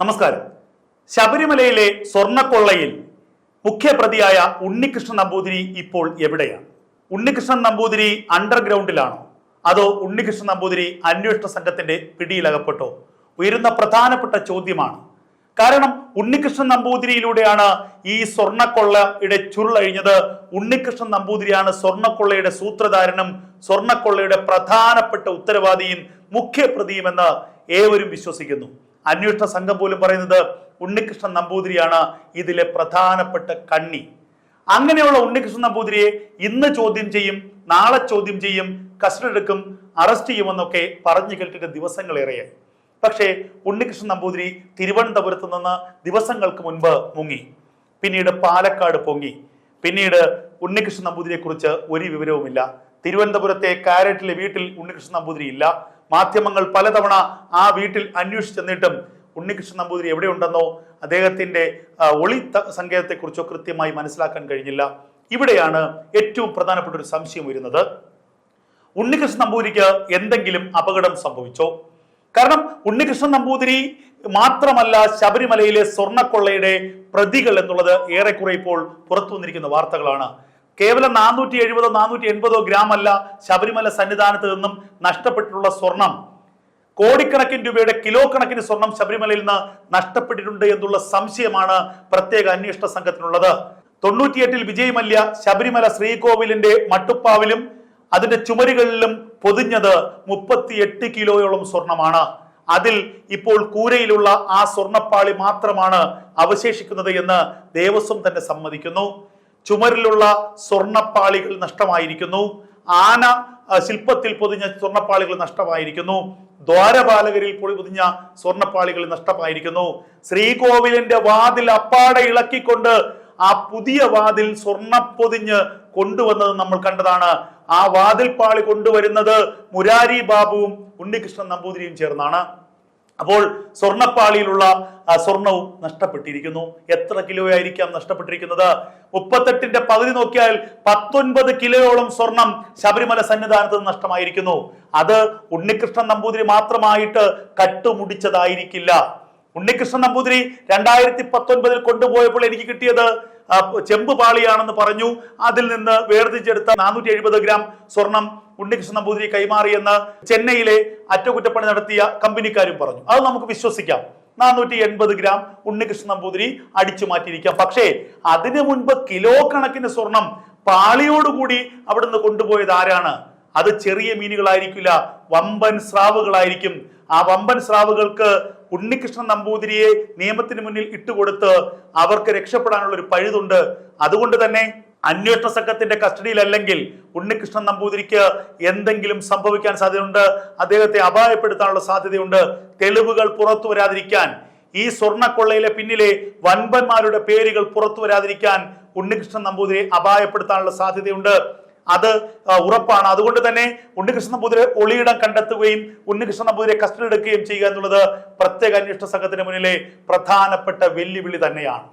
നമസ്കാരം. ശബരിമലയിലെ സ്വർണക്കൊള്ളയിൽ മുഖ്യപ്രതിയായ ഉണ്ണികൃഷ്ണൻ നമ്പൂതിരി ഇപ്പോൾ എവിടെയാണ്? ഉണ്ണികൃഷ്ണൻ നമ്പൂതിരി അണ്ടർഗ്രൗണ്ടിലാണോ? അതോ ഉണ്ണികൃഷ്ണൻ നമ്പൂതിരി അന്വേഷണ സംഘത്തിന്റെ പിടിയിലകപ്പെട്ടോ? ഉയരുന്ന പ്രധാനപ്പെട്ട ചോദ്യമാണ്. കാരണം ഉണ്ണികൃഷ്ണൻ നമ്പൂതിരിയിലൂടെയാണ് ഈ സ്വർണക്കൊള്ളയുടെ ചുരുളഴിഞ്ഞത് ഉണ്ണികൃഷ്ണൻ നമ്പൂതിരിയാണ് സ്വർണക്കൊള്ളയുടെ സൂത്രധാരനും സ്വർണക്കൊള്ളയുടെ പ്രധാനപ്പെട്ട ഉത്തരവാദിയും മുഖ്യപ്രതിയുമെന്ന് ഏവരും വിശ്വസിക്കുന്നു. അന്വേഷണ സംഘം പോലും പറയുന്നത് ഉണ്ണികൃഷ്ണൻ നമ്പൂതിരിയാണ്. ഇതിലെ പ്രധാനപ്പെട്ട കണ്ണി. അങ്ങനെയുള്ള ഉണ്ണികൃഷ്ണൻ നമ്പൂതിരിയെ ഇന്ന് ചോദ്യം ചെയ്യും നാളെ ചോദ്യം ചെയ്യും കസ്റ്റഡി എടുക്കും അറസ്റ്റ് ചെയ്യുമെന്നൊക്കെ പറഞ്ഞു കേട്ടിട്ട് ദിവസങ്ങളേറെയായി. പക്ഷേ ഉണ്ണികൃഷ്ണൻ നമ്പൂതിരി തിരുവനന്തപുരത്ത് നിന്ന് ദിവസങ്ങൾക്ക് മുൻപ് മുങ്ങി. പിന്നീട് പാലക്കാട് പൊങ്ങി. പിന്നീട് ഉണ്ണികൃഷ്ണൻ നമ്പൂതിരിയെ കുറിച്ച് ഒരു വിവരവുമില്ല. തിരുവനന്തപുരത്തെ കാരറ്റിലെ വീട്ടിൽ ഉണ്ണികൃഷ്ണൻ നമ്പൂതിരി ഇല്ല. മാധ്യമങ്ങൾ പലതവണ ആ വീട്ടിൽ അന്വേഷിച്ചെന്നിട്ടും ഉണ്ണികൃഷ്ണൻ നമ്പൂതിരി എവിടെയുണ്ടെന്നോ അദ്ദേഹത്തിന്റെ ആ, ഒളി സങ്കേതത്തെക്കുറിച്ചോ കൃത്യമായി മനസ്സിലാക്കാൻ കഴിഞ്ഞില്ല. ഇവിടെയാണ് ഏറ്റവും പ്രധാനപ്പെട്ട ഒരു സംശയം വരുന്നത് ഉണ്ണികൃഷ്ണൻ നമ്പൂതിരിക്ക് എന്തെങ്കിലും അപകടം സംഭവിച്ചോ? കാരണം ഉണ്ണികൃഷ്ണൻ നമ്പൂതിരി മാത്രമല്ല ശബരിമലയിലെ സ്വർണക്കൊള്ളയുടെ പ്രതികൾ എന്നുള്ളത് ഏറെക്കുറെ ഇപ്പോൾ പുറത്തു വന്നിരിക്കുന്ന വാർത്തകളാണ്. കേവലം നാനൂറ്റി എഴുപതോ നാനൂറ്റി എൺപതോ ഗ്രാം അല്ല ശബരിമല സന്നിധാനത്ത് നിന്നും നഷ്ടപ്പെട്ടിട്ടുള്ള സ്വർണം. കോടിക്കണക്കിന് രൂപയുടെ കിലോ കണക്കിന് സ്വർണം ശബരിമലയിൽ നിന്ന് നഷ്ടപ്പെട്ടിട്ടുണ്ട് എന്നുള്ള സംശയമാണ് പ്രത്യേക അന്വേഷണ സംഘത്തിനുള്ളത്. തൊണ്ണൂറ്റിയെട്ടിൽ വിജയ് മല്യ ശബരിമല ശ്രീകോവിലിന്റെ മട്ടുപ്പാവിലും അതിന്റെ ചുമരുകളിലും പൊതിഞ്ഞത് മുപ്പത്തിയെട്ട് കിലോയോളം സ്വർണമാണ്. അതിൽ ഇപ്പോൾ കൂരയിലുള്ള ആ സ്വർണപ്പാളി മാത്രമാണ് അവശേഷിക്കുന്നത് എന്ന് ദേവസ്വം തന്നെ സമ്മതിക്കുന്നു. ചുമരിലുള്ള സ്വർണപ്പാളികൾ നഷ്ടമായിരിക്കുന്നു. ആന ശില്പത്തിൽ പൊതിഞ്ഞ സ്വർണപ്പാളികൾ നഷ്ടമായിരിക്കുന്നു. ദ്വാരപാലകരിൽ പൊതിഞ്ഞ സ്വർണപ്പാളികൾ നഷ്ടമായിരിക്കുന്നു. ശ്രീകോവിലിന്റെ വാതിൽ അപ്പാടെ ഇളക്കിക്കൊണ്ട് ആ പുതിയ വാതിൽ സ്വർണ പൊതിഞ്ഞ് കൊണ്ടുവന്നത് നമ്മൾ കണ്ടതാണ്. ആ വാതിൽപ്പാളി കൊണ്ടുവരുന്നത് മുരാരി ബാബുവും ഉണ്ണികൃഷ്ണൻ നമ്പൂതിരിയും ചേർന്നാണ്. അപ്പോൾ സ്വർണപ്പാളിയിലുള്ള ആ, സ്വർണവും നഷ്ടപ്പെട്ടിരിക്കുന്നു. എത്ര കിലോ ആയിരിക്കാം നഷ്ടപ്പെട്ടിരിക്കുന്നത്? മുപ്പത്തെട്ടിന്റെ പകുതി നോക്കിയാൽ പത്തൊൻപത് കിലോയോളം സ്വർണം ശബരിമല സന്നിധാനത്ത് നഷ്ടമായിരിക്കുന്നു. അത് ഉണ്ണികൃഷ്ണൻ നമ്പൂതിരി മാത്രമായിട്ട് കട്ടുമുടിച്ചതായിരിക്കില്ല. ഉണ്ണികൃഷ്ണൻ നമ്പൂതിരി രണ്ടായിരത്തി പത്തൊൻപതിൽ കൊണ്ടുപോയപ്പോൾ എനിക്ക് കിട്ടിയത് ചെമ്പ് പാളിയാണെന്ന് പറഞ്ഞു. അതിൽ നിന്ന് വേർതിരിച്ചെടുത്ത നാനൂറ്റി എഴുപത് ഗ്രാം സ്വർണം ഉണ്ണികൃഷ്ണൻ നമ്പൂതിരി കൈമാറിയെന്ന് ചെന്നൈയിലെ അറ്റകുറ്റപ്പണി നടത്തിയ കമ്പനിക്കാരും പറഞ്ഞു. അത് നമുക്ക് വിശ്വസിക്കാം. നാനൂറ്റി എൺപത് ഗ്രാം ഉണ്ണികൃഷ്ണൻ നമ്പൂതിരി അടിച്ചു മാറ്റിയിരിക്കാം. പക്ഷേ അതിനു മുൻപ് കിലോ കണക്കിന് സ്വർണം പാളിയോടുകൂടി അവിടുന്ന് കൊണ്ടുപോയത് ആരാണ്? അത് ചെറിയ മീനുകളായിരിക്കില്ല വമ്പൻ സ്രാവുകളായിരിക്കും. ആ വമ്പൻ സ്രാവുകൾക്ക് ഉണ്ണികൃഷ്ണൻ നമ്പൂതിരിയെ നിയമത്തിന് മുന്നിൽ ഇട്ടുകൊടുത്ത് അവർക്ക് രക്ഷപ്പെടാനുള്ള ഒരു പഴുതുണ്ട്. അതുകൊണ്ട് തന്നെ അന്വേഷണ സംഘത്തിന്റെ കസ്റ്റഡിയിലല്ലെങ്കിൽ ഉണ്ണികൃഷ്ണൻ നമ്പൂതിരിക്ക് എന്തെങ്കിലും സംഭവിക്കാൻ സാധ്യതയുണ്ട്. അദ്ദേഹത്തെ അപായപ്പെടുത്താനുള്ള സാധ്യതയുണ്ട്. തെളിവുകൾ പുറത്തു വരാതിരിക്കാൻ ഈ സ്വർണക്കൊള്ളയിലെ പിന്നിലെ വൻപന്മാരുടെ പേരുകൾ പുറത്തു വരാതിരിക്കാൻ ഉണ്ണികൃഷ്ണൻ നമ്പൂതിരിയെ അപായപ്പെടുത്താനുള്ള സാധ്യതയുണ്ട്. അത് ഉറപ്പാണ്. അതുകൊണ്ട് തന്നെ ഉണ്ണികൃഷ്ണൻ നമ്പൂതിരെ ഒളിയിടം കണ്ടെത്തുകയും ഉണ്ണികൃഷ്ണൻ നമ്പൂതിരെ കസ്റ്റഡി എടുക്കുകയും ചെയ്യുക എന്നുള്ളത് പ്രത്യേക അന്വേഷണ സംഘത്തിന് മുന്നിലെ പ്രധാനപ്പെട്ട വെല്ലുവിളി തന്നെയാണ്.